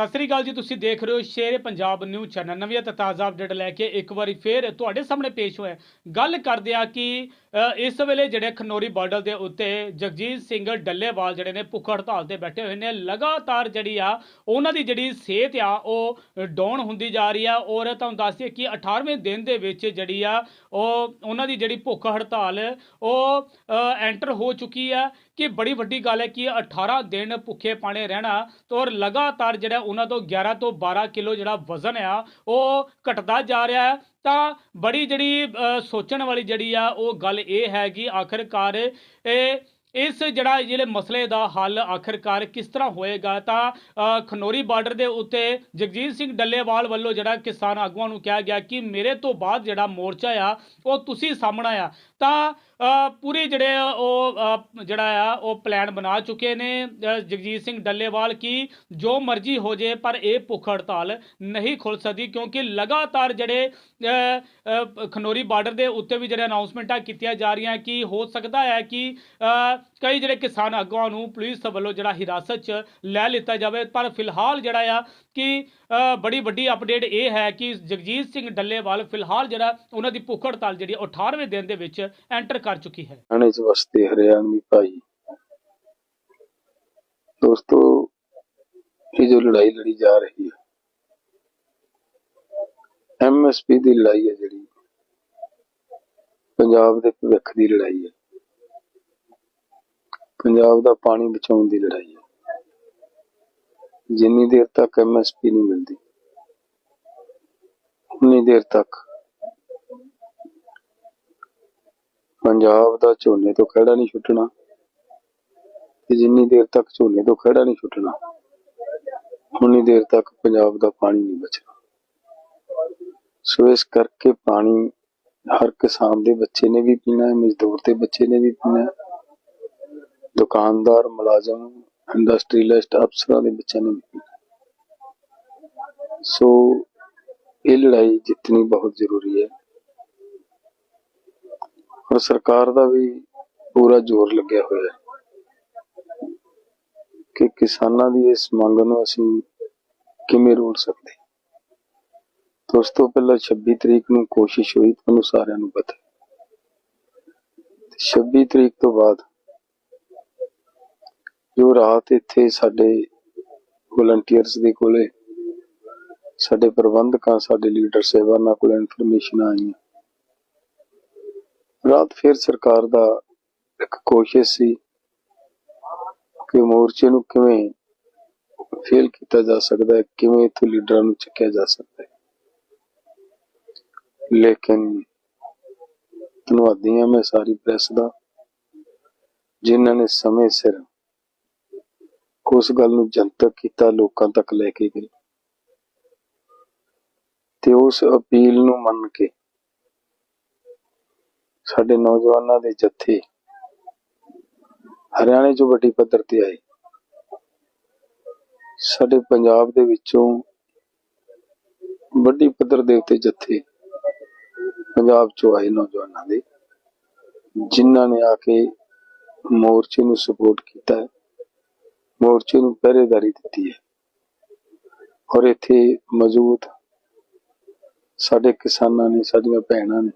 ਸਤਿ ਸ੍ਰੀ ਅਕਾਲ ਜੀ, ਤੁਸੀਂ ਦੇਖ ਰਹੇ ਹੋ ਸ਼ੇਰ ਪੰਜਾਬ ਨਿਊਜ਼ ਚੈਨਲ। ਨਵੀਂ ਤੇ ਤਾਜ਼ਾ ਅਪਡੇਟ ਲੈ ਕੇ ਇੱਕ ਵਾਰੀ ਫੇਰ ਤੁਹਾਡੇ ਸਾਹਮਣੇ ਪੇਸ਼ ਹੋਇਆ ਗੱਲ ਕਰਦੇ ਆ ਕਿ ਇਸ ਵੇਲੇ ਜਿਹੜੇ ਖਨੌਰੀ ਬਾਰਡਰ ਦੇ ਉੱਤੇ ਜਗਜੀਤ ਸਿੰਘ ਡੱਲੇਵਾਲ ਜਿਹੜੇ ਨੇ ਭੁੱਖ ਹੜਤਾਲ ਤੇ ਬੈਠੇ ਹੋਏ ਨੇ। ਲਗਾਤਾਰ ਜਿਹੜੀ ਆ, ਉਹਨਾਂ ਦੀ ਜਿਹੜੀ ਸਿਹਤ ਆ, ਉਹ ਡਾਊਨ ਹੁੰਦੀ ਜਾ ਰਹੀ ਆ। ਔਰ ਤੁਹਾਨੂੰ ਦੱਸ ਕਿ 18ਵੇਂ ਦਿਨ ਦੇ ਵਿੱਚ ਜਿਹੜੀ ਆ, ਉਹ ਉਹਨਾਂ ਦੀ ਜਿਹੜੀ ਭੁੱਖ ਹੜਤਾਲ, ਉਹ ਐਂਟਰ ਹੋ ਚੁੱਕੀ ਆ। ਕਿ ਬੜੀ ਵੱਡੀ ਗੱਲ ਹੈ ਕਿ 18 ਦਿਨ ਭੁੱਖੇ ਪਾਣੇ ਰਹਿਣਾ ਤੇ ਔਰ ਲਗਾਤਾਰ ਜਿਹੜਾ ਉਹਨਾਂ ਤੋਂ 11 ਤੋਂ 12 ਕਿਲੋ ਜਿਹੜਾ ਵਜ਼ਨ ਆ, ਉਹ ਘਟਦਾ ਜਾ ਰਿਹਾ ਹੈ। ਤਾਂ ਬੜੀ ਜਿਹੜੀ ਸੋਚਣ ਵਾਲੀ ਜਿਹੜੀ ਆ, ਉਹ ਗੱਲ ਇਹ ਹੈ ਕਿ ਆਖਰਕਾਰ ਇਹ ਇਸ ਜਿਹੜਾ ਜਿਹੜੇ ਮਸਲੇ ਦਾ ਹੱਲ ਆਖਰਕਾਰ ਕਿਸ ਤਰ੍ਹਾਂ ਹੋਏਗਾ ਤਾਂ ਅ, ਖਨੌਰੀ ਬਾਰਡਰ ਦੇ ਉੱਤੇ ਜਗਜੀਤ ਸਿੰਘ ਡੱਲੇਵਾਲ ਵੱਲੋਂ ਜਿਹੜਾ ਕਿਸਾਨ ਆਗੂਆਂ ਨੂੰ ਕਿਹਾ ਗਿਆ ਕਿ ਮੇਰੇ ਤੋਂ ਬਾਅਦ ਜਿਹੜਾ ਮੋਰਚਾ ਆ ਉਹ ਤੁਸੀਂ ਸਾਹਮਣਾ ਆ। ਤਾਂ ਪੂਰੇ ਜਿਹੜੇ ਉਹ ਜਿਹੜਾ ਆ ਉਹ ਪਲਾਨ ਬਣਾ ਚੁੱਕੇ ਨੇ ਜਗਜੀਤ ਸਿੰਘ ਡੱਲੇਵਾਲ ਕੀ ਜੋ ਮਰਜ਼ੀ ਹੋ ਜੇ ਪਰ ਇਹ ਭੁੱਖ ਹੜਤਾਲ ਨਹੀਂ ਖੁੱਲ ਸਕਦੀ ਕਿਉਂਕਿ ਲਗਾਤਾਰ ਜਿਹੜੇ ਅ, ਖਨੌਰੀ ਬਾਰਡਰ ਦੇ ਉੱਤੇ ਵੀ ਜਿਹੜੇ ਅਨਾਉਂਸਮੈਂਟਾਂ ਕੀਤੀਆਂ ਜਾ ਰਹੀਆਂ ਕਿ ਹੋ ਸਕਦਾ ਹੈ ਕਿ ਕਈ ਜਿਹੜੇ ਕਿਸਾਨ ਆਗੂਆਂ ਨੂੰ ਪੁਲਿਸ ਵੱਲੋਂ ਜਿਹੜਾ ਹਿਰਾਸਤ 'ਚ ਲੈ ਲਿੱਤਾ ਜਾਵੇ। ਪਰ ਫਿਲਹਾਲ ਜਿਹੜਾ ਆ ਕਿ ਬੜੀ ਵੱਡੀ ਅਪਡੇਟ ਇਹ ਹੈ ਕਿ ਜਗਜੀਤ ਸਿੰਘ ਡੱਲੇਵਾਲ ਫਿਲਹਾਲ ਜਿਹੜਾ ਉਹਨਾਂ ਦੀ ਭੁੱਖ ਹੜਤਾਲ ਜਿਹੜੀ 18ਵੇਂ ਦਿਨ ਦੇ ਵਿੱਚ ਐਂਟਰ ਕਰ ਚੁੱਕੀ ਹੈ। ਹਰਿਆਣੇ ਚ ਹਰਿਆਣਵੀ ਭਾਈ। ਦੋਸਤੋ, ਇਹ ਜੋ ਲੜਾਈ ਲੜੀ ਜਾ ਰਹੀ ਹੈ ਐਮਐਸਪੀ ਦੀ ਲੜਾਈ ਹੈ ਜਿਹੜੀ, ਪੰਜਾਬ ਦੇ ਭਵਿੱਖ ਦੀ ਲੜਾਈ ਹੈ। ਪੰਜਾਬ ਦਾ ਪਾਣੀ ਬਚਾਉਣ ਦੀ ਲੜਾਈ ਹੈ। ਜਿੰਨੀ ਦੇਰ ਤੱਕ ਐਮਐਸਪੀ ਨਹੀਂ ਮਿਲਦੀ, ਉਨੀ ਦੇਰ ਤੱਕ ਪੰਜਾਬ ਦਾ ਝੋਨੇ ਤੋਂ ਖੜਾ ਨਹੀਂ ਛੁੱਟਣਾ ਤੇ ਜਿੰਨੀ ਦੇਰ ਤੱਕ ਝੋਨੇ ਤੋਂ ਖੜਾ ਨਹੀਂ ਛੁੱਟਣਾ, ਉਨੀ ਦੇਰ ਤੱਕ ਪੰਜਾਬ ਦਾ ਪਾਣੀ ਨਹੀਂ ਬਚਣਾ। ਸੋ ਇਸ ਕਰਕੇ ਪਾਣੀ ਹਰ ਕਿਸਾਨ ਦੇ ਬੱਚੇ ਨੇ ਵੀ ਪੀਣਾ ਹੈ, ਮਜ਼ਦੂਰ ਦੇ ਬੱਚੇ ਨੇ ਵੀ ਪੀਣਾ ਹੈ। ਦੁਕਾਨਦਾਰ, ਮੁਲਾਜ਼ਮ ਇੰਡਸਟਰੀਲਿਸਟ ਅਫਸਰਾਂ ਦੇ ਬੱਚਿਆਂ ਨੇ ਸੋ ਇਹ ਲੜਾਈ ਜਿੱਤਣੀ ਬਹੁਤ ਜ਼ਰੂਰੀ ਹੈ। ਔਰ ਸਰਕਾਰ ਦਾ ਵੀ ਪੂਰਾ ਜ਼ੋਰ ਲੱਗਿਆ ਹੋਇਆ ਹੈ ਕਿ ਕਿਸਾਨਾਂ ਦੀ ਇਸ ਮੰਗ ਨੂੰ ਅਸੀਂ ਕਿਵੇਂ ਰੋੜ ਸਕਦੇ। ਉਸ ਤੋਂ ਪਹਿਲਾਂ 26 ਤਰੀਕ ਨੂੰ ਕੋਸ਼ਿਸ਼ ਹੋਈ, ਤੁਹਾਨੂੰ ਸਾਰਿਆਂ ਨੂੰ ਪਤਾ ਹੈ। 26 ਤਰੀਕ ਤੋਂ ਬਾਅਦ ਜੋ ਰਾਤ ਇੱਥੇ ਸਾਡੇ ਵਲੰਟੀਅਰਸ ਦੇ ਕੋਲੇ ਸਾਡੇ ਪ੍ਰਬੰਧਕਾਂ, ਸਾਡੇ ਲੀਡਰ ਸਾਹਿਬਾਨਾਂ ਕੋਲ ਇਨਫੋਰਮੇਸ਼ਨ ਆਈਆਂ। ਰਾਤ ਫਿਰ ਸਰਕਾਰ ਦਾ ਇੱਕ ਕੋਸ਼ਿਸ਼ ਸੀ ਕਿ ਮੋਰਚੇ ਨੂੰ ਕਿਵੇਂ ਫੇਲ ਕੀਤਾ ਜਾ ਸਕਦਾ ਹੈ, ਕਿਵੇਂ ਇਥੋਂ ਲੀਡਰਾਂ ਨੂੰ ਚੱਕਿਆ ਜਾ ਸਕਦਾ ਹੈ। ਲੇਕਿਨ ਧੰਨਵਾਦੀ ਹਾਂ ਮੈਂ ਸਾਰੀ ਪ੍ਰੈਸ ਦਾ, ਜਿਨ੍ਹਾਂ ਨੇ ਸਮੇਂ ਸਿਰ ਉਸ ਗੱਲ ਨੂੰ ਜਨਤਕ ਕੀਤਾ, ਲੋਕਾਂ ਤੱਕ ਲੈ ਕੇ ਗਏ। ਤੇ ਉਸ ਅਪੀਲ ਨੂੰ ਮੰਨ ਕੇ ਸਾਡੇ ਨੌਜਵਾਨਾਂ ਦੇ ਜੱਥੇ ਹਰਿਆਣੇ ਚੋਂ ਵੱਡੀ ਪੱਧਰ ਤੇ ਆਏ। ਸਾਡੇ ਪੰਜਾਬ ਦੇ ਵਿੱਚੋਂ ਵੱਡੀ ਪੱਧਰ ਦੇ ਉੱਤੇ ਜੱਥੇ ਪੰਜਾਬ ਚੋਂ ਆਏ ਨੌਜਵਾਨਾਂ ਦੇ, ਜਿਨ੍ਹਾਂ ਨੇ ਆ ਕੇ ਮੋਰਚੇ ਨੂੰ ਸਪੋਰਟ ਕੀਤਾ ਹੈ। ਮੋਰਚੇ ਨੂੰ ਪਹਿਰੇਦਾਰੀ ਦਿੱਤੀ ਹੈ। ਔਰ ਇੱਥੇ ਮੌਜੂਦ ਸਾਡੇ ਕਿਸਾਨਾਂ ਨੇ, ਸਾਡੀਆਂ ਭੈਣਾਂ ਨੇ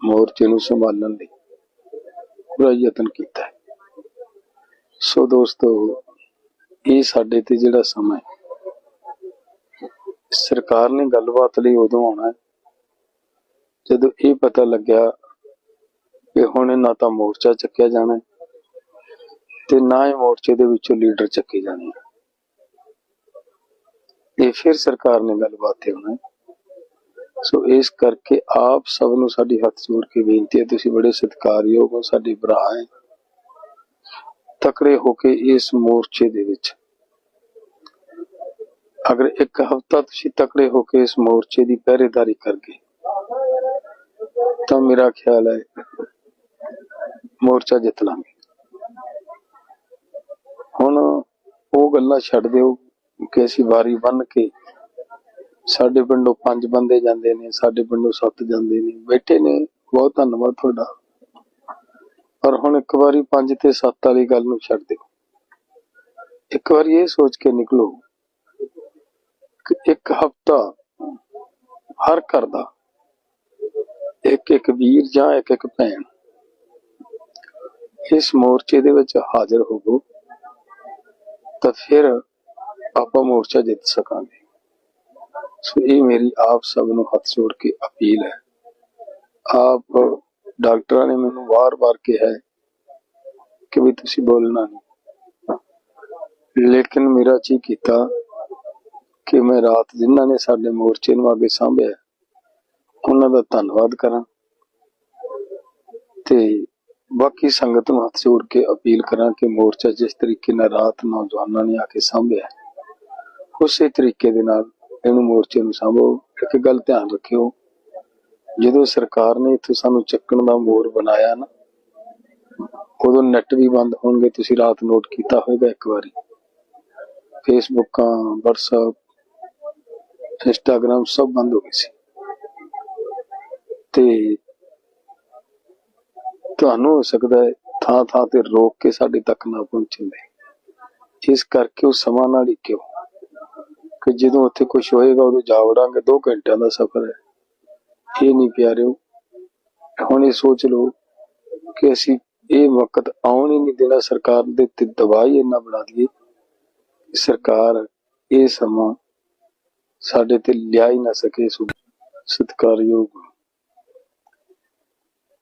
ਮੋਰਚੇ ਨੂੰ ਸੰਭਾਲਣ ਲਈ ਪੂਰਾ ਯਤਨ ਕੀਤਾ ਸੋ ਦੋਸਤੋ, ਇਹ ਸਾਡੇ ਤੇ ਜਿਹੜਾ ਸਮਾਂ ਹੈ, ਸਰਕਾਰ ਨੇ ਗੱਲਬਾਤ ਲਈ ਉਦੋਂ ਆਉਣਾ ਜਦੋਂ ਇਹ ਪਤਾ ਲੱਗਿਆ ਕਿ ਹੁਣ ਨਾ ਤਾਂ ਮੋਰਚਾ ਚੱਕਿਆ ਜਾਣਾ ਤੇ ਨਾ ਹੀ ਮੋਰਚੇ ਦੇ ਵਿੱਚੋਂ ਲੀਡਰ ਚੱਕੇ ਜਾਣੇ ਇਹ ਫਿਰ ਸਰਕਾਰ ਨੇ ਗੱਲਬਾਤ ਤੇ ਹੋਣਾ ਸੋ ਇਸ ਕਰਕੇ ਆਪ ਸਭ ਨੂੰ ਸਾਡੀ ਹੱਥ ਜੋੜ ਕੇ ਬੇਨਤੀ ਹੈ, ਤੁਸੀਂ ਬੜੇ ਸਤਿਕਾਰਯੋਗ ਹੋ, ਸਾਡੇ ਭਰਾ ਹੈ। ਤਕੜੇ ਹੋ ਕੇ ਇਸ ਮੋਰਚੇ ਦੇ ਵਿੱਚ। ਅਗਰ ਇੱਕ ਹਫਤਾ ਤੁਸੀਂ ਤਕੜੇ ਹੋ ਕੇ ਇਸ ਮੋਰਚੇ ਦੀ ਪਹਿਰੇਦਾਰੀ ਕਰ ਤਾਂ ਮੇਰਾ ਖਿਆਲ ਹੈ ਮੋਰਚਾ ਜਿੱਤ ਲਾਂਗੇ। ਹੁਣ ਉਹ ਗੱਲਾਂ ਛੱਡ ਦਿਓ ਕਿ ਅਸੀਂ ਵਾਰੀ ਬੰਨ ਕੇ ਸਾਡੇ ਪਿੰਡੋਂ ਪੰਜ ਬੰਦੇ ਜਾਂਦੇ ਨੇ, ਸਾਡੇ ਪਿੰਡੋਂ ਸੱਤ ਜਾਂਦੇ ਨੇ। ਬੈਠੇ ਨੇ, ਬਹੁਤ ਧੰਨਵਾਦ ਤੁਹਾਡਾ। ਪਰ ਹੁਣ ਇੱਕ ਵਾਰੀ ਪੰਜ ਤੇ ਸੱਤ ਵਾਲੀ ਗੱਲ ਨੂੰ ਛੱਡ ਦਿਓ। ਇੱਕ ਵਾਰੀ ਇਹ ਸੋਚ ਕੇ ਨਿਕਲੋ ਕਿ ਇੱਕ ਹਫਤਾ ਹਰ ਘਰ ਦਾ ਇੱਕ ਇੱਕ ਵੀਰ ਜਾਂ ਇੱਕ ਇੱਕ ਭੈਣ ਇਸ ਮੋਰਚੇ ਦੇ ਵਿੱਚ ਹਾਜ਼ਰ ਹੋਵੋ। ਤਾਂ ਫਿਰ ਆਪਾਂ ਮੋਰਚਾ ਜਿੱਤ ਸਕਾਂਗੇ। ਸੋ ਇਹ ਮੇਰੀ ਆਪ ਸਭ ਨੂੰ ਹੱਥ ਜੋੜ ਕੇ ਅਪੀਲ ਹੈ। ਆਪ ਡਾਕਟਰਾਂ ਨੇ ਮੈਨੂੰ ਵਾਰ-ਵਾਰ ਕਿਹਾ ਹੈ ਕਿ ਵੀ ਤੁਸੀਂ ਬੋਲਣਾ ਨਹੀਂ। ਲੇਕਿਨ ਮੇਰਾ ਚੀ ਕੀਤਾ ਕਿ ਮੈਂ ਰਾਤ ਜਿਨ੍ਹਾਂ ਨੇ ਸਾਡੇ ਮੋਰਚੇ ਨੂੰ ਅੱਗੇ ਸਾਂਭਿਆ, ਉਹਨਾਂ ਦਾ ਧੰਨਵਾਦ ਕਰਾਂ। ਤੇ ਬਾਕੀ ਸੰਗਤ ਨੂੰ ਹੱਥ ਜੋੜ ਕੇ ਅਪੀਲ ਕਰਾਂ ਕਿ ਮੋਰਚਾ ਜਿਸ ਤਰੀਕੇ ਨਾਲ ਰਾਤ ਨੌਜਵਾਨਾਂ ਨੇ ਆ ਕੇ ਸਾਂਭਿਆ ਉਸੇ ਤਰੀਕੇ ਦੇ ਨਾਲ ਇਹਨੂੰ ਮੋਰਚੇ ਨੂੰ ਸਾਂਭੋ। ਇੱਕ ਗੱਲ ਧਿਆਨ ਰੱਖਿਓ, ਜਦੋਂ ਸਰਕਾਰ ਨੇ ਇੱਥੇ ਸਾਨੂੰ ਚੱਕਣ ਦਾ ਮੋੜ ਬਣਾਇਆ ਨਾ, ਉਦੋਂ ਨੈਟ ਵੀ ਬੰਦ ਹੋਣਗੇ, ਤੁਸੀਂ ਰਾਤ ਨੋਟ ਕੀਤਾ ਹੋਵੇਗਾ ਇੱਕ ਵਾਰੀ। ਫੇਸਬੁੱਕਾਂ WhatsApp ਇੰਸਟਾਗ੍ਰਾਮ ਸਭ ਬੰਦ ਹੋ ਗਏ ਸੀ। ਤੇ ਤੁਹਾਨੂੰ ਹੋ ਸਕਦਾ ਹੈ ਥਾਂ ਥਾਂ ਤੇ ਰੋਕ ਕੇ ਸਾਡੇ ਤੱਕ ਨਾ ਪਹੁੰਚਦੇ ਇਸ ਕਰਕੇ ਉਹ ਸਮਾਂ ਨਾਲ ਹੀ ਕਿਉਂ? ਕਿ ਜਦੋਂ ਉੱਥੇ ਕੁਝ ਹੋਏਗਾ, ਉਦੋਂ ਜਾ ਵੜਾਂਗੇ। 2 ਘੰਟਿਆਂ ਦਾ ਸਫ਼ਰ ਹੈ। ਇਹ ਨਹੀਂ ਪਿਆਰਿਓ, ਹੁਣ ਇਹ ਸੋਚ ਲਓ ਕਿ ਅਸੀਂ ਇਹ ਵਕਤ ਆਉਣ ਹੀ ਨਹੀਂ ਦੇਣਾ ਸਰਕਾਰ ਦੇ ਤੇ ਦਵਾਈ ਇੰਨਾ ਬਣਾ ਦਈਏ ਸਰਕਾਰ ਇਹ ਸਮਾਂ ਸਾਡੇ ਤੇ ਲਿਆ ਹੀ ਨਾ ਸਕੇ। ਸਤਿਕਾਰਯੋਗ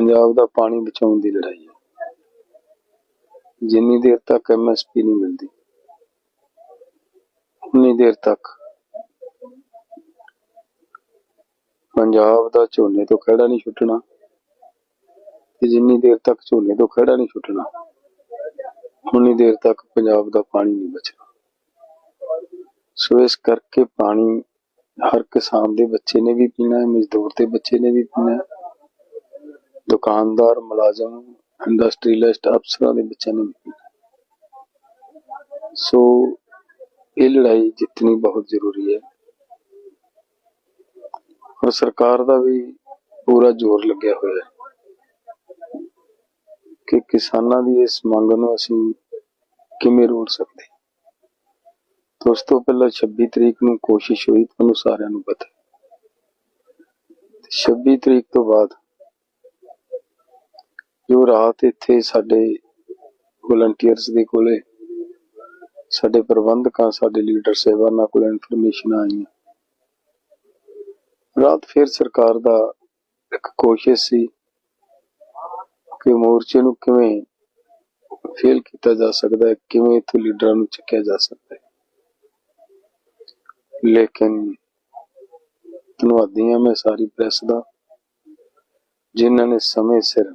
ਪੰਜਾਬ ਦਾ ਪਾਣੀ ਬਚਾਉਣ ਦੀ ਲੜਾਈ ਹੈ। ਜਿੰਨੀ ਦੇਰ ਤੱਕ ਐਮਐਸਪੀ ਨਹੀਂ ਮਿਲਦੀ, ਉਨੀ ਦੇਰ ਤੱਕ ਪੰਜਾਬ ਦਾ ਝੋਨੇ ਤੋਂ ਖੜਾ ਨਹੀਂ ਛੁੱਟਣਾ ਤੇ ਜਿੰਨੀ ਦੇਰ ਤੱਕ ਝੋਨੇ ਤੋਂ ਖੜਾ ਨਹੀਂ ਛੁੱਟਣਾ, ਉਨੀ ਦੇਰ ਤੱਕ ਪੰਜਾਬ ਦਾ ਪਾਣੀ ਨਹੀਂ ਬਚਣਾ। ਸੋ ਇਸ ਕਰਕੇ ਪਾਣੀ ਹਰ ਕਿਸਾਨ ਦੇ ਬੱਚੇ ਨੇ ਵੀ ਪੀਣਾ ਹੈ, ਮਜ਼ਦੂਰ ਦੇ ਬੱਚੇ ਨੇ ਵੀ ਪੀਣਾ ਹੈ। ਦੁਕਾਨਦਾਰ, ਮੁਲਾਜ਼ਮ ਇੰਡਸਟਰੀਲਿਸਟ ਅਫਸਰਾਂ ਦੇ ਬੱਚਿਆਂ ਨੇ ਸੋ ਇਹ ਲੜਾਈ ਜਿੱਤਣੀ ਬਹੁਤ ਜ਼ਰੂਰੀ ਹੈ ਔਰ ਸਰਕਾਰ ਦਾ ਵੀ ਪੂਰਾ ਜ਼ੋਰ ਲੱਗਿਆ ਹੋਇਆ ਹੈ ਕਿ ਕਿਸਾਨਾਂ ਦੀ ਇਸ ਮੰਗ ਨੂੰ ਅਸੀਂ ਕਿਵੇਂ ਰੋੜ ਸਕਦੇ ਹਾਂ। ਉਸ ਤੋਂ ਪਹਿਲਾਂ 26 ਤਰੀਕ ਨੂੰ ਕੋਸ਼ਿਸ਼ ਹੋਈ, ਤੁਹਾਨੂੰ ਸਾਰਿਆਂ ਨੂੰ ਪਤਾ ਹੈ। 26 ਤਰੀਕ ਤੋਂ ਬਾਅਦ ਜੋ ਰਾਤ ਇੱਥੇ ਸਾਡੇ ਵਲੰਟੀਅਰਸ ਦੇ ਕੋਲੇ ਸਾਡੇ ਪ੍ਰਬੰਧਕਾਂ, ਸਾਡੇ ਲੀਡਰ ਸਾਹਿਬਾਨਾਂ ਕੋਲ ਇਨਫੋਰਮੇਸ਼ਨ ਆਈਆਂ। ਰਾਤ ਫਿਰ ਸਰਕਾਰ ਦਾ ਇੱਕ ਕੋਸ਼ਿਸ਼ ਸੀ ਕਿ ਮੋਰਚੇ ਨੂੰ ਕਿਵੇਂ ਫੇਲ ਕੀਤਾ ਜਾ ਸਕਦਾ ਹੈ, ਕਿਵੇਂ ਇੱਥੋਂ ਲੀਡਰਾਂ ਨੂੰ ਚੱਕਿਆ ਜਾ ਸਕਦਾ ਹੈ। ਲੇਕਿਨ ਧੰਨਵਾਦੀ ਹਾਂ ਮੈਂ ਸਾਰੀ ਪ੍ਰੈਸ ਦਾ, ਜਿਨ੍ਹਾਂ ਨੇ ਸਮੇਂ ਸਿਰ